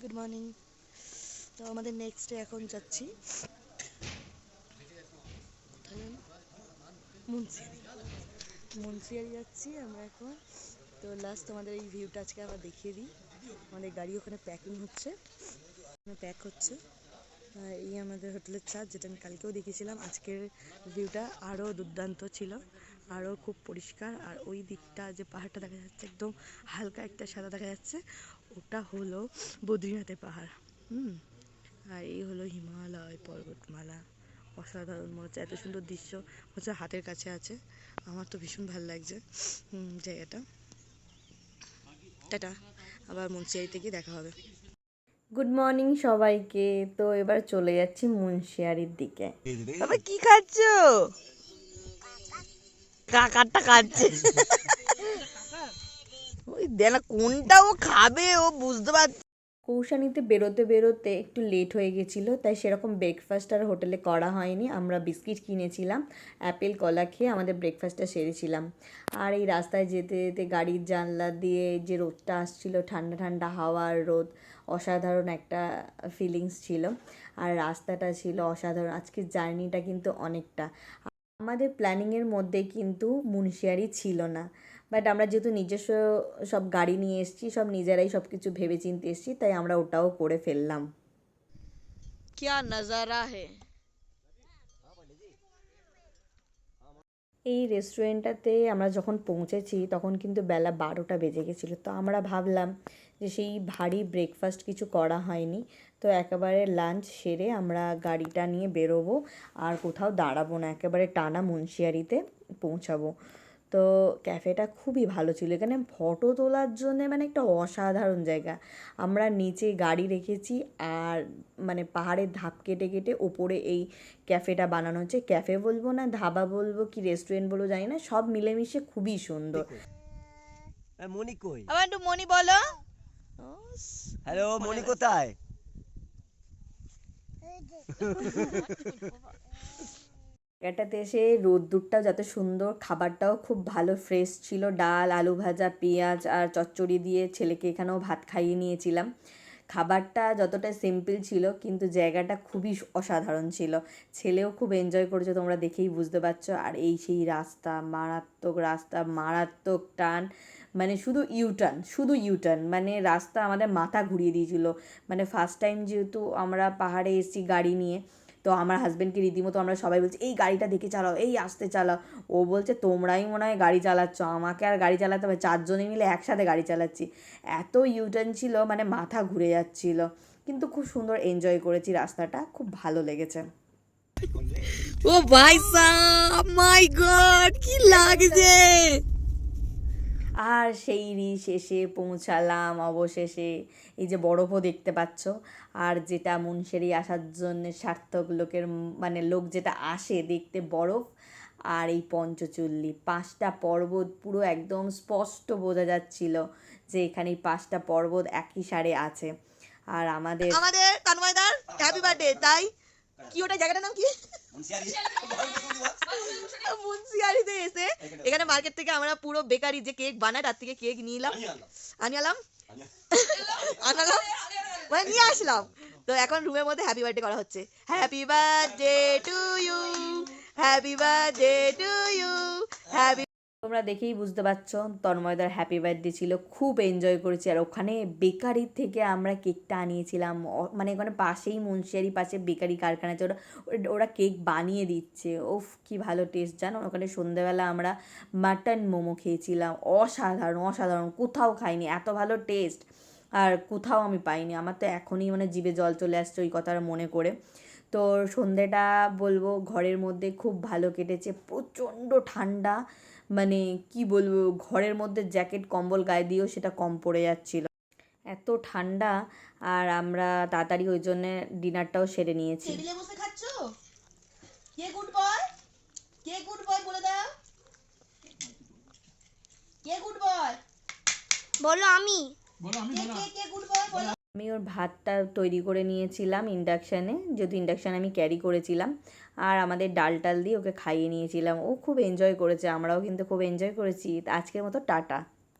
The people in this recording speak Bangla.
গুড মর্নিং তো আমাদের নেক্সট ডে এখন যাচ্ছি। মুন্সিয়ারি। মুন্সিয়ারি যাচ্ছি আমরা এখন। তো লাস্ট তোমাদের এই ভিউটা আজকে আমরা দেখিয়ে দিই। আমাদের গাড়ি ওখানে প্যাকিং হচ্ছে। ওখানে প্যাক হচ্ছে। এই আমাদের হোটেলের ছাদ যেটা আমি কালকেও দেখিয়েছিলাম, আজকের ভিউটা আরও দুর্দান্ত ছিল। আরও খুব পরিষ্কার। আর ওই দিকটা যে পাহাড়টা দেখা যাচ্ছে একদম হালকা একটা সাদা দেখা যাচ্ছে ওটা হলো বদ্রীনাথের পাহাড়। হুম? আর এই হলো হিমালয় পর্বতমালা। অসাধারণ মনে হচ্ছে এত সুন্দর দৃশ্য। হচ্ছে হাতের কাছে আছে। আমার তো ভীষণ ভালো লাগছে হুম, জায়গাটা। টাটা আবার মুন্সিয়ারিতে গিয়ে দেখা হবে। গুড মর্নিং সবাইকে। তো এবার চলে যাচ্ছি মুন্সিয়ারির দিকে। বাবা কি খাচ্ছ? কাকারটা ওই কোনটা ও খাবে, ও বুঝতে পারছে। কৌশানিতে বেরোতে বেরোতে একটু লেট হয়ে গেছিল, তাই সেরকম ব্রেকফাস্ট আর হোটেলে করা হয়নি। আমরা বিস্কিট কিনেছিলাম অ্যাপেল কলা খেয়ে আমাদের ব্রেকফাস্টটা সেরেছিলাম। আর এই রাস্তায় যেতে যেতে গাড়ির জানলা দিয়ে যে রোদটা আসছিল, ঠান্ডা ঠান্ডা হাওয়ার রোদ, অসাধারণ একটা ফিলিংস ছিল। আর রাস্তাটা ছিল অসাধারণ, আজকের জার্নিটা কিন্তু অনেকটা। আমাদের প্ল্যানিংয়ের মধ্যে কিন্তু মুন্সিয়ারি ছিল না বাট আমরা যেহেতু নিজস্ব সব গাড়ি নিয়ে এসেছি সব নিজেরাই সব কিছু ভেবে চিন্তে এসেছি তাই আমরা ওটাও করে ফেললাম क्या नजारा है এই রেস্টুরেন্টটাতে আমরা যখন পৌঁছেছি, তখন কিন্তু বেলা বারোটা বেজে গেছিল। তো আমরা ভাবলাম যে সেই ভারী ব্রেকফাস্ট কিছু করা হয়নি। তো একেবারে লাঞ্চ সেরে আমরা গাড়িটা নিয়ে বেরোবো আর কোথাও দাঁড়াবো না। একেবারে টানা মুন্সিয়ারিতে পৌঁছাবো। তো ক্যাফেটা খুবই ভালো ছিল। এখানে ফটো তোলার জন্যে মানে একটা অসাধারণ জায়গা। আমরা নিচে গাড়ি রেখেছি আর মানে পাহাড়ের ধাপ কেটে কেটে ওপরে এই ক্যাফেটা বানানো হচ্ছে। ক্যাফে বলব না ধাবা বলব কি রেস্টুরেন্ট বলব জানি না সব মিলেমিশে খুবই সুন্দর। মনি কই? আবার একটু মনি বলো। হ্যালো মনি কোথায়? এটাতে এসে রোদ্দুরটাও যত সুন্দর, খাবারটাও খুব ভালো ফ্রেশ ছিল। ডাল, আলু ভাজা, পেঁয়াজ আর চচ্চড়ি দিয়ে ছেলেকে এখানেও ভাত খাইয়ে নিয়েছিলাম। খাবারটা যতটা সিম্পল ছিল, কিন্তু জায়গাটা খুবই অসাধারণ ছিল। ছেলেও খুব এনজয় করেছে, তোমরা দেখেই বুঝতে পারছ। আর এই সেই রাস্তা, মারাত্মক রাস্তা, মারাত্মক টান মানে শুধু ইউটার্ন শুধু ইউটার্ন মানে রাস্তা আমাদের মাথা ঘুরিয়ে দিয়েছিল। মানে ফার্স্ট টাইম যেহেতু আমরা পাহাড়ে এসেছি গাড়ি নিয়ে তো আমার হাজব্যান্ডকে রীতিমতো আমরা সবাই বলছি, এই গাড়িটা দেখে চালাও, এই আসতে চালাও। ও বলছে, তোমরাই মনে হয় গাড়ি চালাচ্ছ, আমাকে আর গাড়ি চালাতে হবে, চারজনে মিলে একসাথে গাড়ি চালাচ্ছি। এত ইউটার্ন ছিল মানে মাথা ঘুরে যাচ্ছিল। কিন্তু খুব সুন্দর এনজয় করেছি রাস্তাটা, খুব ভালো লেগেছে। ও ভাই সাহ মাই গড কি লাগছে? আর সেই রি শেষে পৌঁছালাম অবশেষে। এই যে বরফও দেখতে পাচ্ছ। আর যেটা মুনসেরি আসার জন্য সার্থক লোকের মানে লোক যেটা আসে দেখতে বরফ। আর এই পঞ্চচল্লি, পাঁচটা পর্বত পুরো একদম স্পষ্ট বোঝা যাচ্ছিল যে এখানে এই পাঁচটা পর্বত একই সারে আছে। আর আমাদের আমাদের হ্যাপি বার্থডে তাই কি ওটা জায়গাটার নাম কি? মুন্সিয়ারিতে এসে এখানে মার্কেট থেকে আমরা পুরো বেকারি যে কেক বানায় তার থেকে কেক নিয়ে এলাম। আনি আলাম আনালাম? মানে নিয়ে আসলাম। তো এখন রুমের মধ্যে হ্যাপি বার্থডে করা হচ্ছে। Happy birthday to you happy birthday to you happy তোমরা দেখেই বুঝতে পারছ, তন্ময়দার হ্যাপি বার্থডে ছিল, খুব এনজয় করেছি। আর ওখানে বেকারির থেকে আমরা কেকটা আনিয়েছিলাম। মানে ওখানে পাশেই মুন্সিয়ারি পাশে বেকারি কারখানা আছে। ওরা, ওরা- কেক বানিয়ে দিচ্ছে। ওফ কি ভালো টেস্ট জানো? ওখানে সন্ধেবেলা আমরা মাটন মোমো খেয়েছিলাম। অসাধারণ অসাধারণ। কোথাও খাইনি, এত ভালো টেস্ট আর কোথাও আমি পাইনি। আমার তো এখনই মানে জিভে জল চলে আসছে ওই কথাটা মনে করে। তো সন্ধেটা বলব, ঘরের মধ্যে খুব ভালো কেটেছে। প্রচণ্ড ঠান্ডা। মানে কি বলব ঘরের মধ্যে জ্যাকেট কম্বল গায়ে দিয়েও সেটা কম পড়ে যাচ্ছিল। এত ঠান্ডা আর আমরা তাড়াতাড়ি ওই জন্য ডিনারটাও সেরে নিয়েছি। টেবিলে বসে খাচ্ছো? কে গুড বয়? কে গুড বয় বলে দাও। কে গুড বয়? বলো আমি। কে কে কে গুড বয় বলো আমি ওর ভাতটা তৈরি করে নিয়েছিলাম ইন্ডাকশানে যেহেতু ইন্ডাকশান আমি ক্যারি করেছিলাম। আর আমাদের ডাল টাল দিয়ে ওকে খাইয়ে নিয়েছিলাম। ও খুব এনজয় করেছে। আমরাও কিন্তু খুব এনজয় করেছি। আজকের মতো টাটা।